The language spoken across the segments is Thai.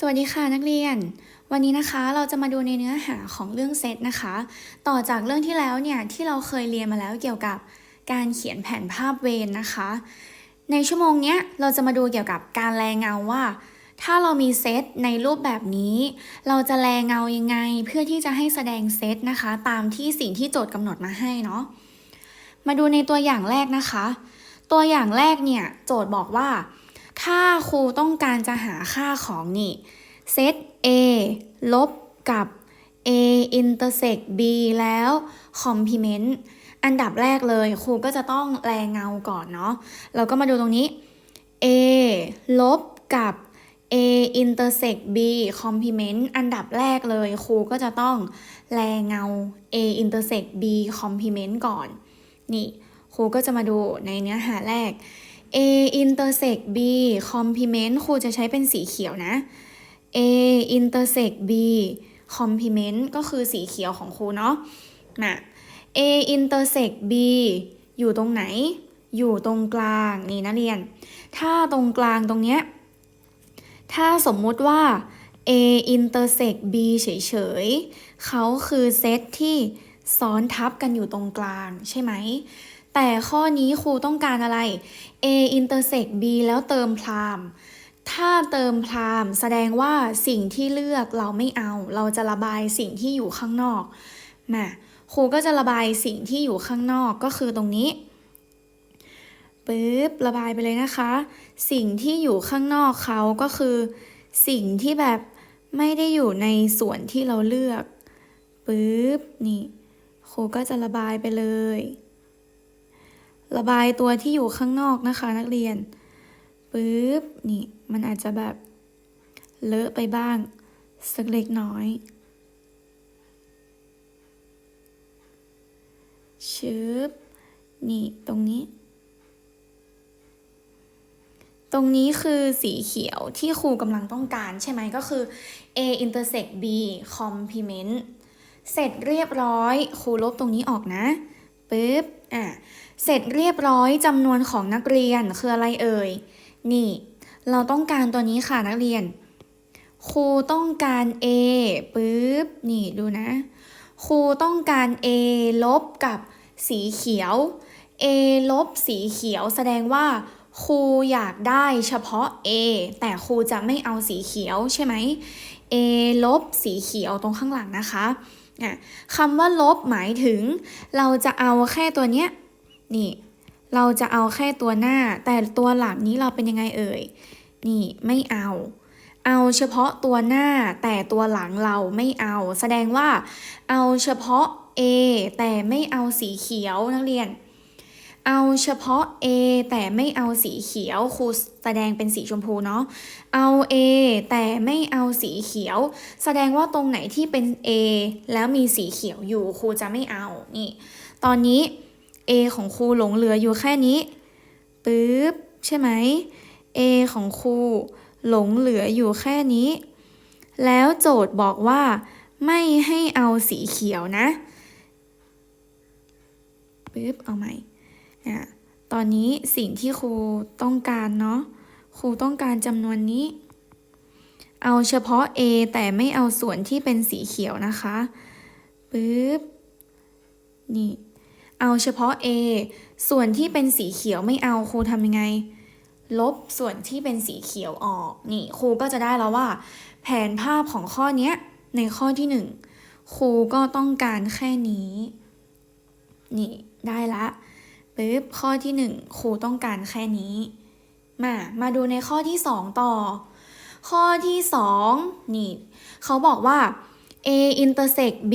สวัสดีค่ะนักเรียน วันนี้นะคะเราจะมาดูในเนื้อหาของเรื่องเซตนะคะ ต่อจากเรื่องที่แล้วเนี่ยที่เราเคยเรียนมาแล้วเกี่ยวกับการเขียนแผนภาพเวรนะคะ ในชั่วโมงเนี้ยเราจะมาดูเกี่ยวกับการแลเงาว่า ถ้าเรามีเซตในรูปแบบนี้ เราจะแลเงายังไง เพื่อที่จะให้แสดงเซตนะคะ ตามที่สิ่งที่โจทย์กำหนดมาให้เนาะมาดูในตัวอย่างแรกนะคะ ตัวอย่างแรกเนี่ยโจทย์บอกว่า ถ้าครูต้องการจะหาค่าของนี่เซต A ลบกับ A intersect B แล้ว complement อันดับแรกเลยครูก็จะต้องแลเงาก่อนเนาะเราก็มาดูตรงนี้ A ลบกับ A intersect B complement อันดับแรกเลยครูก็จะต้องแลเงา A intersect B complement ก่อน นี่ครูก็จะมาดูในเนื้อหาแรก A intersect B complement ครูจะใช้เป็นสีเขียวนะ A intersect B complement ก็คือสีเขียวของครูเนาะมา A intersect B อยู่ตรงไหน อยู่ตรงกลางนี่นะเรียน ถ้าตรงกลางตรงเนี้ย ถ้าสมมุติว่า A intersect B เฉยๆ เขาคือเซตที่ซ้อนทับกันอยู่ตรงกลางใช่ไหม แต่ข้อนี้ครูต้องการอะไร A intersect B แล้วเติมพรามถ้าเติมพรามแสดงว่าสิ่งที่เลือกเราไม่เอา เราจะระบายสิ่งที่อยู่ข้างนอกมาครูก็จะระบายสิ่งที่อยู่ข้างนอกก็คือตรงนี้ปึ๊บระบายไปเลยนะคะ สิ่งที่อยู่ข้างนอกเขาก็คือ สิ่งที่แบบไม่ได้อยู่ในส่วนที่เราเลือกปึ๊บนี่ครูก็จะระบายไปเลย ระบายตัวที่อยู่ข้างนอกนะคะนักเรียนปึ๊บนี่มันอาจจะแบบเลอะไปบ้าง สักเล็กน้อยชึบนี่ตรงนี้ ตรงนี้คือสีเขียวที่ครูกำลังต้องการใช่ไหมก็คือ A intersect B complement เสร็จเรียบร้อยครูลบตรงนี้ออกนะปึ๊บ อะเสร็จเรียบร้อยจำนวนของนักเรียนคืออะไรเอ่ย นี่ เราต้องการตัวนี้ค่ะนักเรียน ครูต้องการ A ปึ๊บ นี่ดูนะ ครูต้องการ A ลบกับสีเขียว A ลบสีเขียวแสดงว่าครูอยากได้เฉพาะ A แต่ครูจะไม่เอาสีเขียวใช่ไหม A ลบสีเขียวตรงข้างหลังนะคะอะ คำว่าลบหมายถึง เราจะเอาแค่ตัวเนี้ยนี่ เราจะเอาแค่ตัวหน้า แต่ตัวหลังนี้เราเป็นยังไงเอ่ย นี่ไม่เอา เอาเฉพาะตัวหน้า แต่ตัวหลังเราไม่เอา แสดงว่า เอาเฉพาะ A แต่ไม่เอาสีเขียวนักเรียน เอาเฉพาะ A แต่ไม่เอาสีเขียวครูแสดงเป็นสีชมพูเนาะ เอา A แต่ไม่เอาสีเขียว แสดงว่าตรงไหนที่เป็น A แล้วมีสีเขียวอยู่ครูจะไม่เอา นี่ ตอนนี้ A ของครูหลงเหลืออยู่แค่นี้ปึ๊บใช่ไหม A ของครูหลงเหลืออยู่แค่นี้ แล้วโจทย์บอกว่า ไม่ให้เอาสีเขียวนะปึ๊บเอาใหม่ อะตอนนี้สิ่งที่ครูต้องการเนาะครูต้องการจำนวนนี้ เอาเฉพาะ A แต่ไม่เอาส่วนที่เป็นสีเขียวนะคะปึ๊บนี่ เอาเฉพาะ A ส่วนที่เป็นสีเขียวไม่เอาครูทำยังไง ลบส่วนที่เป็นสีเขียวออกนี่ครูก็จะได้แล้วว่า แผนภาพของข้อนี้ในข้อที่หนึ่งครูก็ต้องการแค่นี้ นี่ได้ละ ปึ๊บข้อที่หนึ่งครูต้องการแค่นี้ มามาดูในข้อที่สองต่อ ข้อที่สองนี่ เขาบอกว่า A intersect B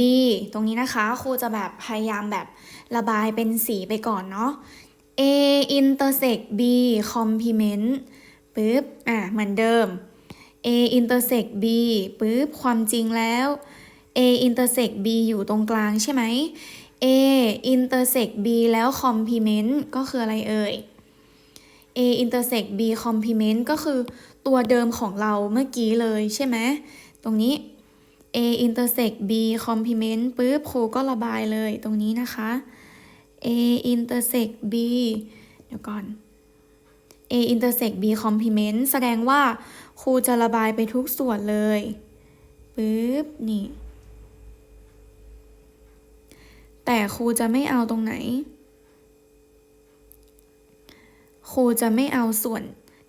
ตรงนี้นะคะครูจะแบบพยายามแบบระบายเป็นสีไปก่อนเนาะ A intersect B complement ปึ๊บอะเหมือนเดิม A intersect B ปึ๊บความจริงแล้ว A intersect B อยู่ตรงกลางใช่ไหม A intersect B แล้ว complement ก็คืออะไรเอ่ย A intersect B complement ก็คือตัวเดิมของเราเมื่อกี้เลยใช่ไหม ตรงนี้ A intersect B complement ปึ๊บครูก็ระบายเลยตรงนี้นะคะ A intersect B เดี๋ยวก่อน A intersect B complement แสดงว่าครูจะระบายไปทุกส่วนเลย ปึ๊บ นี่ แต่ครูจะไม่เอาตรงไหน ครูจะไม่เอาส่วน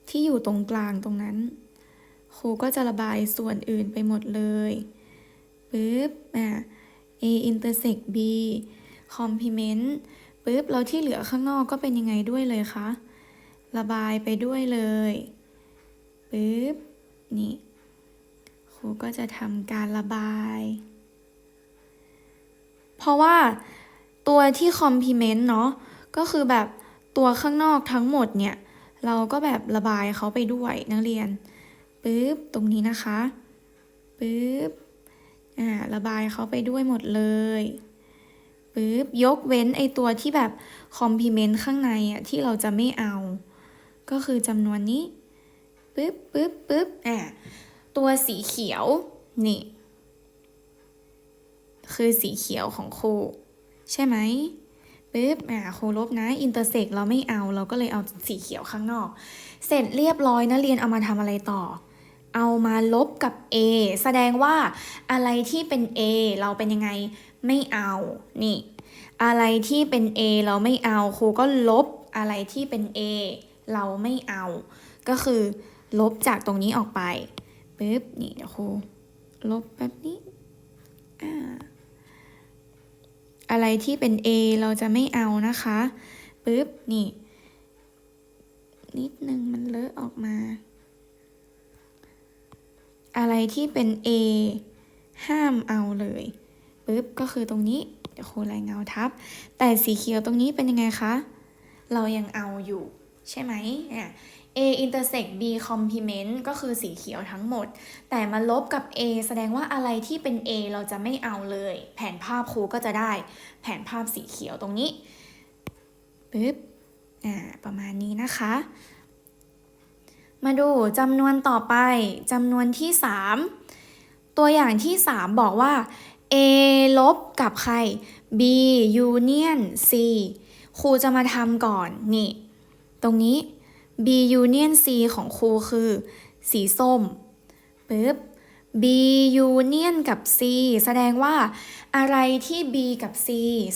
ที่อยู่ตรงกลางตรงนั้น ครูก็จะระบายส่วนอื่นไปหมดเลยปึ๊บอะ A intersect B complement ปึ๊บแล้วที่เหลือข้างนอกก็เป็นยังไงด้วยเลยคะ ระบายไปด้วยเลยปึ๊บนี่ ครูก็จะทำการระบาย เพราะว่าตัวที่ complement เนาะก็คือแบบตัวข้างนอกทั้งหมดเนี่ย เราก็แบบระบายเขาไปด้วยนักเรียนปึ๊บตรงนี้นะคะปึ๊บอ่าระบายเขาไปด้วยหมดเลยปึ๊บยกเว้นไอตัวที่แบบคอมพ l เมนต์ข้างในอะที่เราจะไม่เอา ก็คือจำนวนนี้ปึ๊บปึ๊บปึ๊บอ่าตัวสีเขียวนี่ คือสีเขียวของครูใช่ไหมปึ๊บอ่าครูลบนะอินเตอร์เซกเราไม่เอา เราก็เลยเอาสีเขียวข้างนอก เสร็จเรียบร้อยนะเรียนเอามาทำอะไรต่อ เอามาลบกับ A แสดงว่าอะไรที่เป็น A เราเป็นยังไงไม่เอา นี่ อะไรที่เป็น A เราไม่เอาครูก็ลบอะไรที่เป็น A เราไม่เอา ก็คือ ลบจากตรงนี้ออกไปปึ๊บนี่เดี๋ยวครูลบแบบนี้อ่า อะไรที่เป็น A เราจะไม่เอานะคะปึ๊บนี่ นิดนึงมันเลอะออกมา อะไรที่เป็น A ห้ามเอาเลยปึ๊บก็คือตรงนี้เดี๋ยวครูลายเงาทับ แต่สีเขียวตรงนี้เป็นยังไงคะ เรายังเอาอยู่ใช่ไหมอะ A intersect B complement ก็คือสีเขียวทั้งหมด แต่มาลบกับ A แสดงว่าอะไรที่เป็น A เราจะไม่เอาเลย แผนภาพครูก็จะได้ แผนภาพสีเขียวตรงนี้ปึ๊บอ่าประมาณนี้นะคะ มาดูจำนวนต่อไปจำนวนที่ 3 ตัวอย่างที่ 3 บอกว่า A ลบกับใคร B union C ครูจะมาทำก่อนนี่ ตรงนี้ B union C ของครูคือ สีส้มปึ๊บ B union กับ C แสดงว่าอะไรที่ B กับ C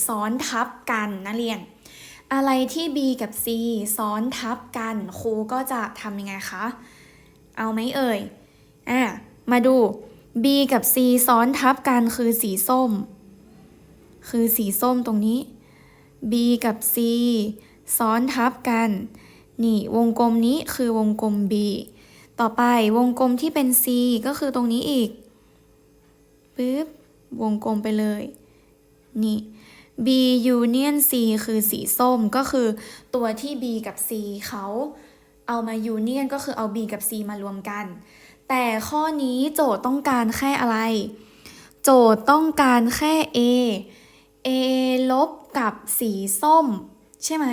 ซ้อนทับกันนะเรียน อะไรที่ B กับ C ซ้อนทับกันครูก็จะทำยังไงคะ เอาไหมเอ่ย อะ มาดู B กับ C ซ้อนทับกันคือสีส้ม คือสีส้มตรงนี้ B กับ C ซ้อนทับกัน นี่วงกลมนี้คือวงกลม B ต่อไปวงกลมที่เป็น C ก็คือตรงนี้อีกปึ๊บวงกลมไปเลย นี่ B union C คือสีส้มก็คือตัวที่ B กับ C เขาเอามา union ก็คือเอา B กับ C มารวมกัน แต่ข้อนี้โจทย์ต้องการแค่อะไร โจทย์ต้องการแค่ A A ลบกับสีส้ม ใช่ไหม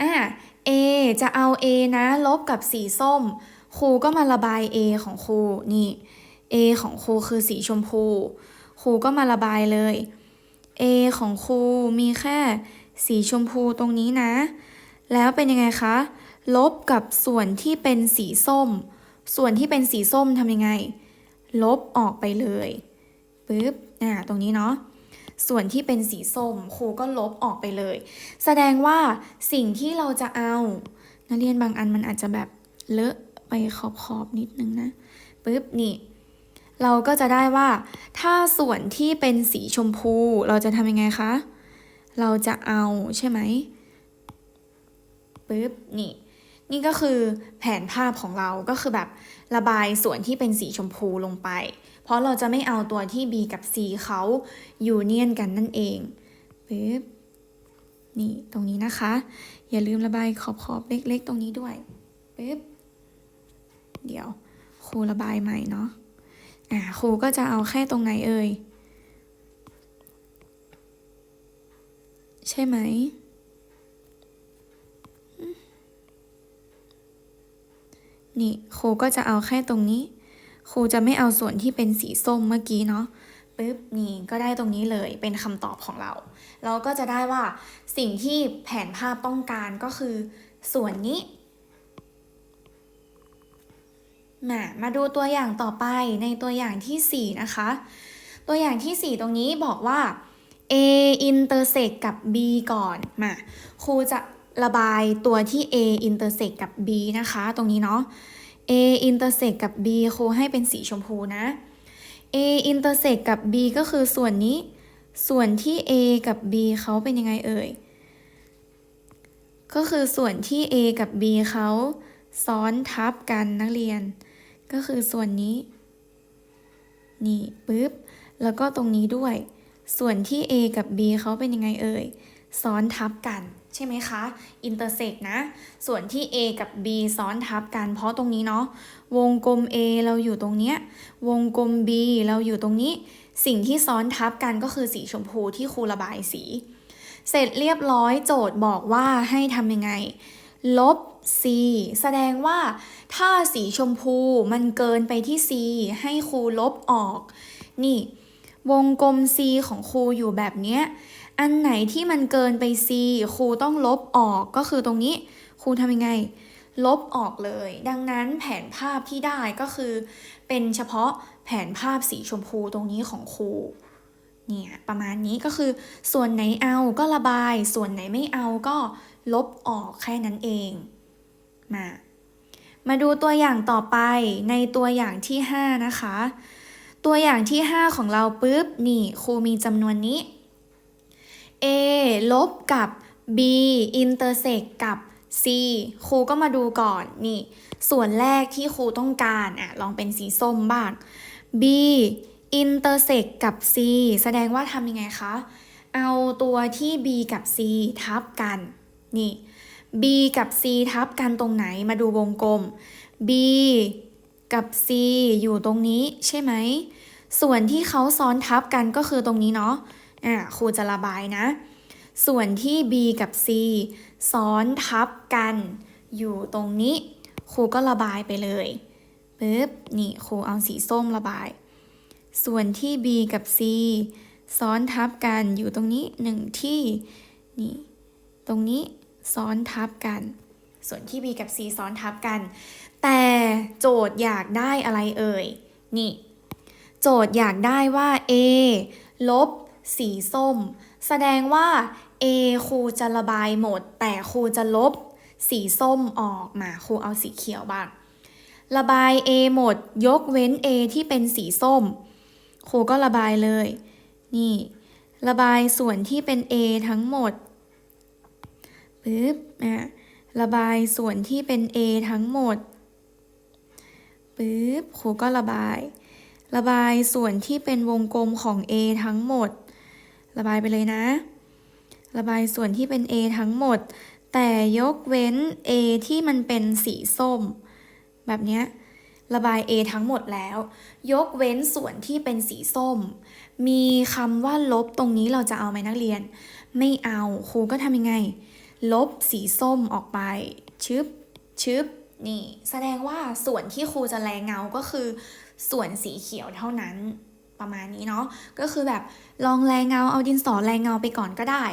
อะ A จะเอา A นะ ลบกับสีส้ม ครูก็มาระบาย A ของครูนี่ A ของครูคือสีชมพู ครูก็มาระบายเลย A ของครูมีแค่สีชมพูตรงนี้นะ แล้วเป็นยังไงคะ ลบกับส่วนที่เป็นสีส้ม ส่วนที่เป็นสีส้มทำยังไง ลบออกไปเลยปึ๊บอ่าตรงนี้เนาะ ส่วนที่เป็นสีส้มครูก็ลบออกไปเลย แสดงว่าสิ่งที่เราจะเอา นักเรียนบางอันมันอาจจะแบบเลอะไปขอบขอบๆนิดนึงนะปึ๊บนี่ เราก็จะได้ว่า ถ้าส่วนที่เป็นสีชมพู เราจะทำยังไงคะ เราจะเอาใช่ไหมปึ๊บนี่นี่ก็คือแผนภาพของเราก็คือแบบระบายส่วนที่เป็นสีชมพูลงไป เพราะเราจะไม่เอาตัวที่ B กับ C เขาอยู่เนียนกันนั่นเองปึ๊บนี่ตรงนี้นะคะ อย่าลืมระบายขอบๆเล็กๆ ตรงนี้ด้วยปึ๊บเดี๋ยวครูระบายใหม่เนาะอ่าครูก็จะเอาแค่ตรงไหนเอ่ยใช่ไหม นี่ครูก็จะเอาแค่ตรงนี้ ครูจะไม่เอาส่วนที่เป็นสีส้มเมื่อกี้เนาะปึ๊บนี่ก็ได้ตรงนี้เลยเป็นคำตอบของเรา เราก็จะได้ว่าสิ่งที่แผนภาพต้องการก็คือ ส่วนนี้มามาดูตัวอย่างต่อไปในตัวอย่างทีสี่4 นะคะ ตัวอย่างที่ 4 ตรงนี้บอกว่า A intersect กับ B ก่อนมาครูจะระบายตัวที่ A intersect กับ B นะคะ ตรงนี้เนาะ A intersect กับ B ครูให้เป็นสีชมพูนะ A intersect กับ B ก็คือส่วนนี้ ส่วนที่ A กับ B เขาเป็นยังไงเอ่ย ก็คือส่วนที่ A กับ B เขาซ้อนทับกันนักเรียน ก็คือส่วนนี้ นี่ปึ๊บ แล้วก็ตรงนี้ด้วย ส่วนที่ A กับ B เขาเป็นยังไงเอ่ย ซ้อนทับกัน ใช่ไหมคะ intersect นะ ส่วนที่ A กับ B ซ้อนทับกันเพราะตรงนี้เนาะวงกลม A เราอยู่ตรงเนี้ยวงกลม B เราอยู่ตรงนี้ สิ่งที่ซ้อนทับกันก็คือสีชมพูที่ครูระบายสี เสร็จเรียบร้อยโจทย์บอกว่าให้ทำยังไง ลบ C แสดงว่าถ้าสีชมพูมันเกินไปที่ C ให้ครูลบออก นี่ วงกลม C ของครูอยู่แบบเนี้ย อันไหนที่มันเกินไป C ครูต้องลบออกก็คือตรงนี้ ครูทำยังไง ลบออกเลย ดังนั้นแผนภาพที่ได้ก็คือ เป็นเฉพาะแผนภาพสีชมพูตรงนี้ของครูเนี่ยประมาณนี้ก็คือส่วนไหนเอาก็ระบาย ส่วนไหนไม่เอาก็ลบออกแค่นั้นเองมามาดูตัวอย่างต่อไปในตัวอย่างที่ 5 นะคะ ตัวอย่างที่ 5 ของเราปุ๊บนี่ครูมีจำนวนนี้ a ลบกับ b intersect กับ c ครูก็มาดูก่อนนี่ ส่วนแรกที่ครูต้องการอะลองเป็นสีส้มบ้าง b intersect กับ c แสดงว่าทำยังไงคะ เอาตัวที่ b กับ c ทับกัน นี่ b กับ c ทับกันตรงไหนมาดูวงกลม b กับ c อยู่ตรงนี้ใช่ไหม ส่วนที่เขาซ้อนทับกันก็คือตรงนี้เนาะ อะครูจะระบายนะ ส่วนที่ b กับ c ซ้อนทับกัน อยู่ตรงนี้ ครูก็ระบายไปเลยปึ๊บนี่ครูเอาสีส้มระบาย ส่วนที่ b กับ c ซ้อนทับกันอยู่ตรงนี้หนึ่งที่นี่ตรงนี้ซ้อนทับกัน ส่วนที่ b กับ c ซ้อนทับกัน แต่โจทย์อยากได้อะไรเอ่ย นี่ โจทย์อยากได้ว่า a ลบ สีส้ม แสดงว่า A ครูจะระบายหมด แต่ครูจะลบ สีส้มออกมาครูเอาสีเขียวบ้าง ระบาย A หมด ยกเว้น A ที่เป็นสีส้ม ครูก็ระบายเลย นี่ ระบายส่วนที่เป็น A ทั้งหมดปึ๊บอะระบายส่วนที่เป็น A ทั้งหมดปึ๊บครูก็ระบาย ระบายส่วนที่เป็นวงกลมของ A ทั้งหมด ระบายไปเลยนะ ระบายส่วนที่เป็น A ทั้งหมด แต่ยกเว้น A ที่มันเป็นสีส้ม แบบนี้ระบาย A ทั้งหมดแล้ว ยกเว้นส่วนที่เป็นสีส้ม มีคำว่าลบตรงนี้เราจะเอาไหมนักเรียน ไม่เอาครูก็ทำยังไง ลบสีส้มออกไป ชึบ ชึบ นี่ แสดงว่าส่วนที่ครูจะแรงเงาก็คือ ส่วนสีเขียวเท่านั้น ประมาณนี้เนาะก็คือแบบลองแรงเงาเอาดินสอแรงเงาไปก่อนก็ได้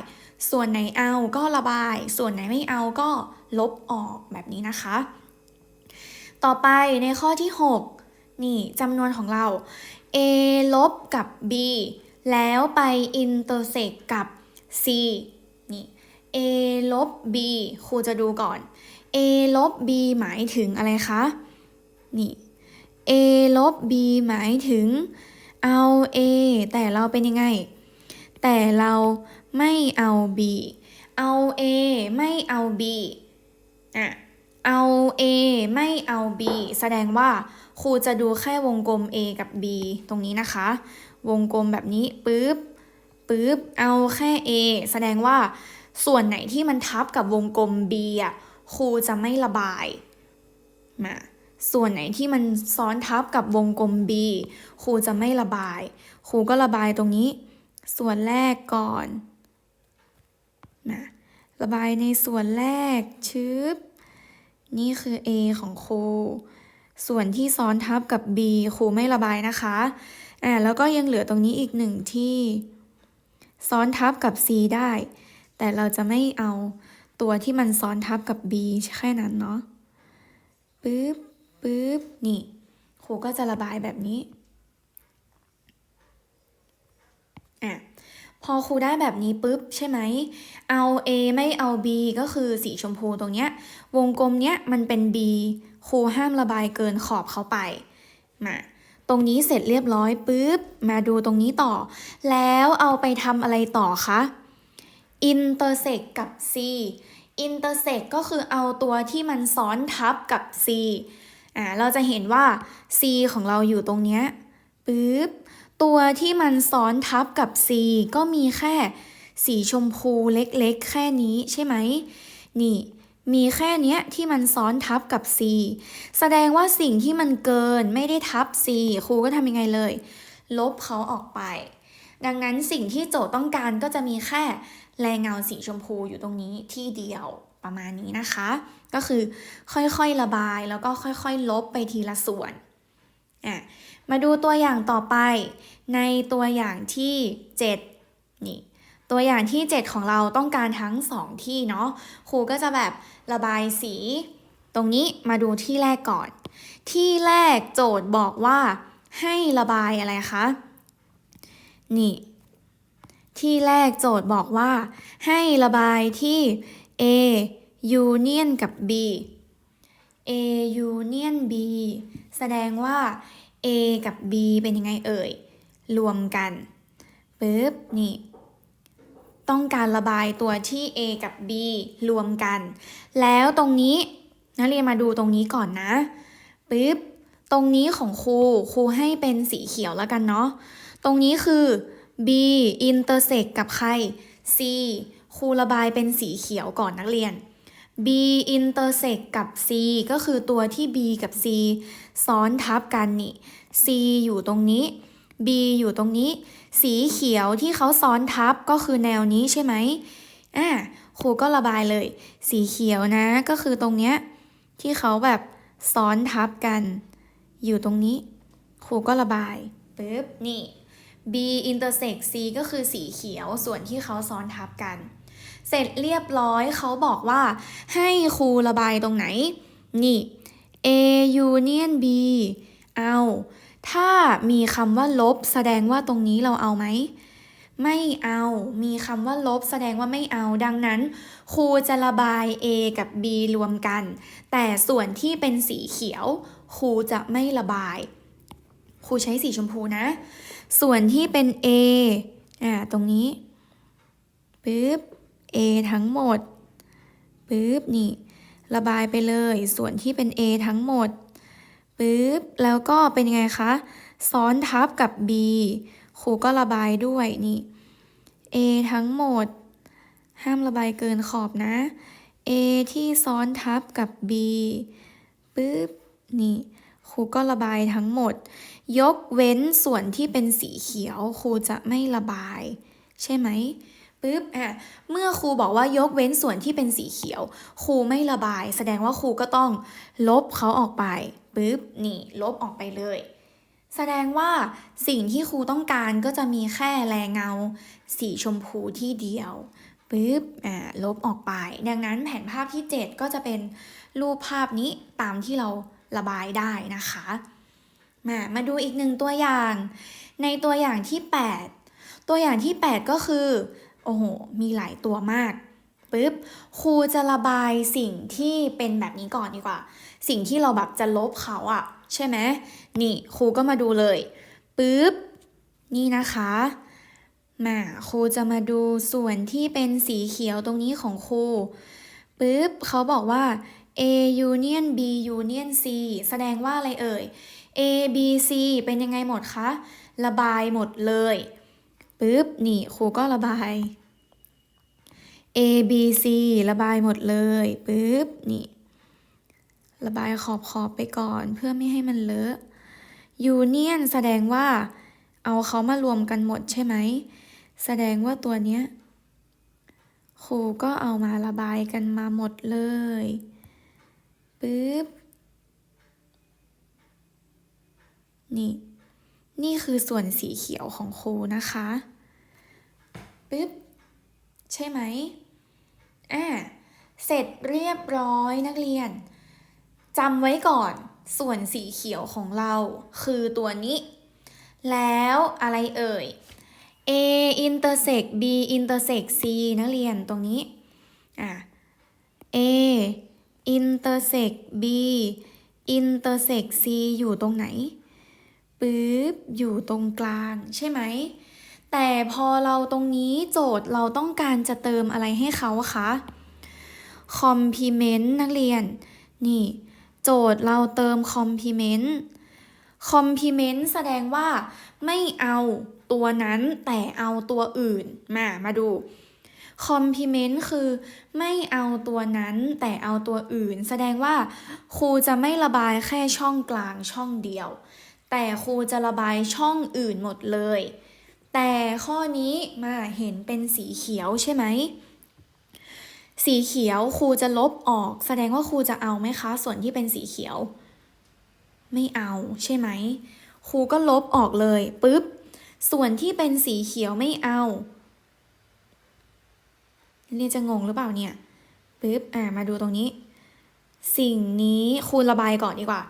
ส่วนไหนเอาก็ระบาย ส่วนไหนไม่เอาก็ลบออกแบบนี้นะคะ ต่อไปในข้อที่ 6 นี่จำนวนของเรา a ลบกับ b แล้วไป intersect กับ c นี่ a ลบ b ครูจะดูก่อน a ลบ b หมายถึงอะไรคะ นี่ a ลบ b หมายถึง เอา a แต่เราเป็นยังไง แต่เราไม่เอา b เอา a ไม่เอา b อะเอา a ไม่เอา b แสดงว่าครูจะดูแค่วงกลม a กับ b ตรงนี้นะคะ วงกลมแบบนี้ปึ๊บปึ๊บเอาแค่ a แสดงว่าส่วนไหนที่มันทับกับวงกลม b อะครูจะไม่ระบายมา ส่วนไหนที่มันซ้อนทับกับวงกลม b ครูจะไม่ระบาย ครูก็ระบายตรงนี้ ส่วนแรกก่อนนะระบายในส่วนแรกชึบ นี่คือ A ของครู ส่วนที่ซ้อนทับกับ B ครูไม่ระบายนะคะอ่าแล้วก็ยังเหลือตรงนี้อีกหนึ่งที่ ซ้อนทับกับ C ได้ แต่เราจะไม่เอาตัวที่มันซ้อนทับกับ B แค่นั้นเนาะปึ๊บ ปึ๊บ นี่ครูก็จะระบายแบบนี้ อะ พอครูได้แบบนี้ปุ๊บใช่ไหม เอา A ไม่เอา B ก็คือสีชมพูตรงเนี้ย วงกลมเนี้ยมันเป็น B ครูห้ามระบายเกินขอบเขาไป มาตรงนี้เสร็จเรียบร้อยปุ๊บ มาดูตรงนี้ต่อ แล้วเอาไปทำอะไรต่อคะ intersect กับ C intersect ก็คือเอาตัวที่มันซ้อนทับกับ C อ่าเราจะเห็นว่า C ของเราอยู่ตรงเนี้ยปุ๊บตัวที่มันซ้อนทับกับ C ก็มีแค่ สีชมพูเล็กๆ แค่นี้ใช่ไหมนี่ มีแค่เนี้ยที่มันซ้อนทับกับ C แสดงว่าสิ่งที่มันเกินไม่ได้ทับ C ครูก็ทำยังไงเลย ลบเขาออกไป ดังนั้นสิ่งที่โจทย์ต้องการก็จะมีแค่แรงเงาสีชมพูอยู่ตรงนี้ที่เดียว ประมาณนี้นะคะ ก็คือค่อยๆระบายแล้วก็ค่อยๆ ลบไปทีละส่วนอะมาดูตัวอย่างต่อไป ในตัวอย่างที่ 7 นี่ตัวอย่างที่ 7 ของเราต้องการทั้ง 2 ที่เนาะครูก็จะแบบระบายสี ตรงนี้มาดูที่แรกก่อน ที่แรกโจทย์บอกว่าให้ระบายอะไรคะนี่ ที่แรกโจทย์บอกว่า ให้ระบายที่ A union กับ B A union B แสดงว่า A กับ B เป็นยังไงเอ่ย รวมกันปึ๊บนี่ ต้องการระบายตัวที่ A กับ B รวมกัน แล้วตรงนี้นักเรียนมาดูตรงนี้ก่อนนะปึ๊บตรงนี้ของครูครูให้เป็นสีเขียวแล้วกันเนาะตรงนี้คือ B intersect กับใคร C รูระบายเป็นสีเขียวก่อนนักเรียน B intersect กับ C ก็คือตัวที่ B กับ C ซ้อนทับกันนี่ C อยู่ตรงนี้ B อยู่ตรงนี้ สีเขียวที่เขาซ้อนทับก็คือแนวนี้ใช่ไหมอ่าครูก็ระบายเลย สีเขียวนะก็คือตรงเนี้ยที่เขาแบบซ้อนทับกัน อยู่ตรงนี้ ครูก็ระบายปึ๊บนี่ B intersect C ก็คือสีเขียวส่วนที่เขาซ้อนทับกัน เสร็จเรียบร้อยเขาบอกว่า ให้ครูระบายตรงไหน นี่ A union B เอา ถ้ามีคำว่าลบแสดงว่าตรงนี้เราเอาไหม ไม่เอา มีคำว่าลบแสดงว่าไม่เอา ดังนั้น ครูจะระบาย A กับ B รวมกัน แต่ส่วนที่เป็นสีเขียว ครูจะไม่ระบาย ครูใช้สีชมพูนะ ส่วนที่เป็น A อ่า ตรงนี้ปึ๊บ A ทั้งหมดปึ๊บนี่ ระบายไปเลยส่วนที่เป็น A ทั้งหมดปึ๊บแล้วก็เป็นยังไงคะ ซ้อนทับกับ B ครูก็ระบายด้วยนี่ A ทั้งหมด ห้ามระบายเกินขอบนะ A ที่ซ้อนทับกับ B ปึ๊บนี่ครูก็ระบายทั้งหมด ยกเว้นส่วนที่เป็นสีเขียวครูจะไม่ระบาย ใช่ไหม ปึ๊บอะเมื่อครูบอกว่ายกเว้นส่วนที่เป็นสีเขียว ครูไม่ระบาย แสดงว่าครูก็ต้องลบเขาออกไปปึ๊บนี่ ลบออกไปเลย แสดงว่าสิ่งที่ครูต้องการก็จะมีแค่แรงเงา สีชมพูที่เดียวปึ๊บอ่าลบออกไป ดังนั้นแผนภาพที่ 7 ก็จะเป็นรูปภาพนี้ตามที่เราระบายได้นะคะ มามาดูอีกหนึ่งตัวอย่าง ในตัวอย่างที่ 8 ตัวอย่างที่ 8 ก็คือ โอ้โห มีหลายตัวมากปึ๊บครูจะระบายสิ่งที่เป็นแบบนี้ก่อนดีกว่า สิ่งที่เราแบบจะลบเขาอะใช่ไหมนี่ครูก็มาดูเลยปึ๊บนี่นะคะมาครูจะมาดูส่วนที่เป็นสีเขียวตรงนี้ของครูปึ๊บเขาบอกว่า A union B union C แสดงว่าอะไรเอ่ย A B C เป็นยังไงหมดคะ ระบายหมดเลย ปึ๊บ นี่ครูก็ระบาย A B C ระบายหมดเลยปึ๊บ นี่ ระบายขอบขอบไปก่อนเพื่อไม่ให้มันเลอะ Union แสดงว่าเอาเขามารวมกันหมดใช่ไหม แสดงว่าตัวเนี้ยครูก็เอามาระบายกันมาหมดเลยปึ๊บ นี่ นี่คือส่วนสีเขียวของครูนะคะปึ๊บใช่ไหมอ่าเสร็จเรียบร้อยนักเรียนจำไว้ก่อน ส่วนสีเขียวของเราคือตัวนี้ แล้วอะไรเอ่ย A intersect B intersect C นักเรียนตรงนี้อะ A intersect B intersect C อยู่ตรงไหน ปึ๊บอยู่ตรงกลางใช่ไหม แต่พอเราตรงนี้โจทย์เราต้องการจะเติมอะไรให้เขาคะ complement นักเรียน นี่ โจทย์เราเติม complement complement แสดงว่าไม่เอาตัวนั้นแต่เอาตัวอื่น มา มาดู complement คือไม่เอาตัวนั้นแต่เอาตัวอื่น แสดงว่าครูจะไม่ระบายแค่ช่องกลางช่องเดียว แต่ครูจะระบายช่องอื่นหมดเลย แต่ข้อนี้มาเห็นเป็นสีเขียวใช่ไหม สีเขียวครูจะลบออก แสดงว่าครูจะเอาไหมคะ ส่วนที่เป็นสีเขียว ไม่เอาใช่ไหมครูก็ลบออกเลยปุ๊บ ส่วนที่เป็นสีเขียวไม่เอาเรียนจะงงหรือเปล่าเนี่ยปุ๊บ อ่า มาดูตรงนี้ สิ่งนี้ครูระบายก่อนดีกว่า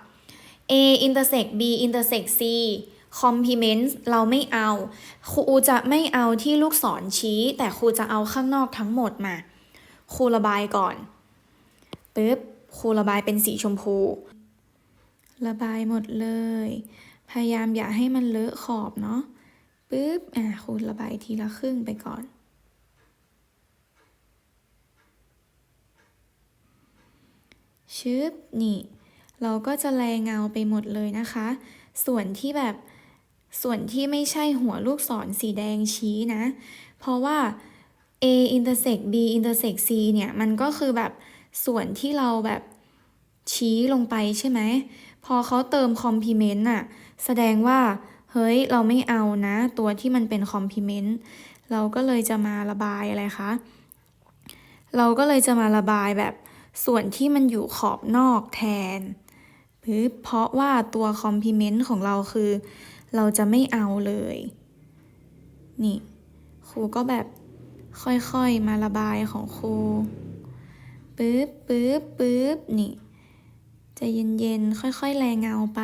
A intersect B intersect C complement เราไม่เอา ครูจะไม่เอาที่ลูกศรชี้ แต่ครูจะเอาข้างนอกทั้งหมดมา ครูระบายก่อนปุ๊บครูระบายเป็นสีชมพู ระบายหมดเลย พยายามอย่าให้มันเลอะขอบเนาะปุ๊บอะครูระบายทีละครึ่งไปก่อนชึบนี่ เราก็จะแลเงาไปหมดเลยนะคะ ส่วนที่แบบส่วนที่ไม่ใช่หัวลูกศรสีแดงชี้นะ เพราะว่า A intersect B intersect C เนี่ย มันก็คือแบบส่วนที่เราแบบชี้ลงไปใช่ไหม พอเขาเติม complement น่ะ แสดงว่า เฮ้ย เราไม่เอานะ ตัวที่มันเป็น complement เราก็เลยจะมาระบายอะไรคะ เราก็เลยจะมาระบายแบบส่วนที่มันอยู่ขอบนอกแทน ปึ๊บเพราะว่าตัว complement ของเราคือ เราจะไม่เอาเลย นี่ ครูก็แบบค่อยๆมาระบายของครูปึ๊บปึ๊บปึ๊บนี่จะเย็นๆค่อยๆแรงเงาไป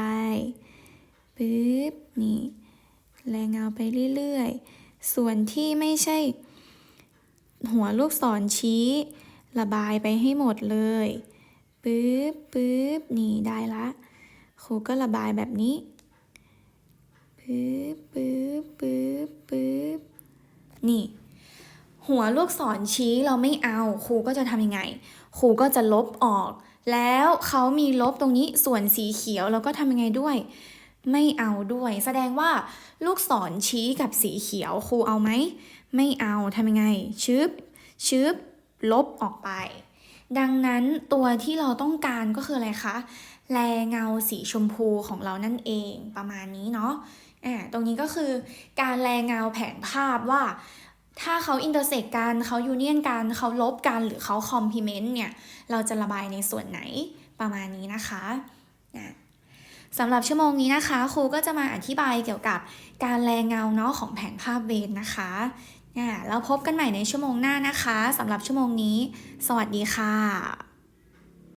ปึ๊บนี่แรงเงาไปเรื่อยๆ ส่วนที่ไม่ใช่ หัวลูกศรชี้ ระบายไปให้หมดเลย ปึ๊บปึ๊บนี่ได้ละครูก็ระบายแบบนี้ปึ๊บปึ๊บปึ๊บปึ๊บนี่ หัวลูกศรชี้เราไม่เอาครูก็จะทำยังไงครูก็จะลบออก แล้วเขามีลบตรงนี้ส่วนสีเขียวเราก็ทำยังไงด้วย ไม่เอาด้วย แสดงว่าลูกศรชี้กับสีเขียวครูเอาไหม ไม่เอาทำยังไงชึบชึบลบออกไป ดังนั้นตัวที่เราต้องการก็คืออะไรคะแลเงาสีชมพูของเรานั่นเองประมาณนี้เนาะอ่าตรงนี้ก็คือการแลเงาแผนภาพว่า ถ้าเขาอินเตอร์เซกกันเขายูเนียนกันเขาลบกันหรือเขาคอมพลีเมนต์เนี่ย เราจะระบายในส่วนไหนประมาณนี้นะคะนะสำหรับชั่วโมงนี้นะคะ ครูก็จะมาอธิบายเกี่ยวกับการแลเงาเนาะของแผนภาพเวนนะคะ แล้วพบกันใหม่ในชั่วโมงหน้านะคะสำหรับชั่วโมงนี้ สวัสดีค่ะ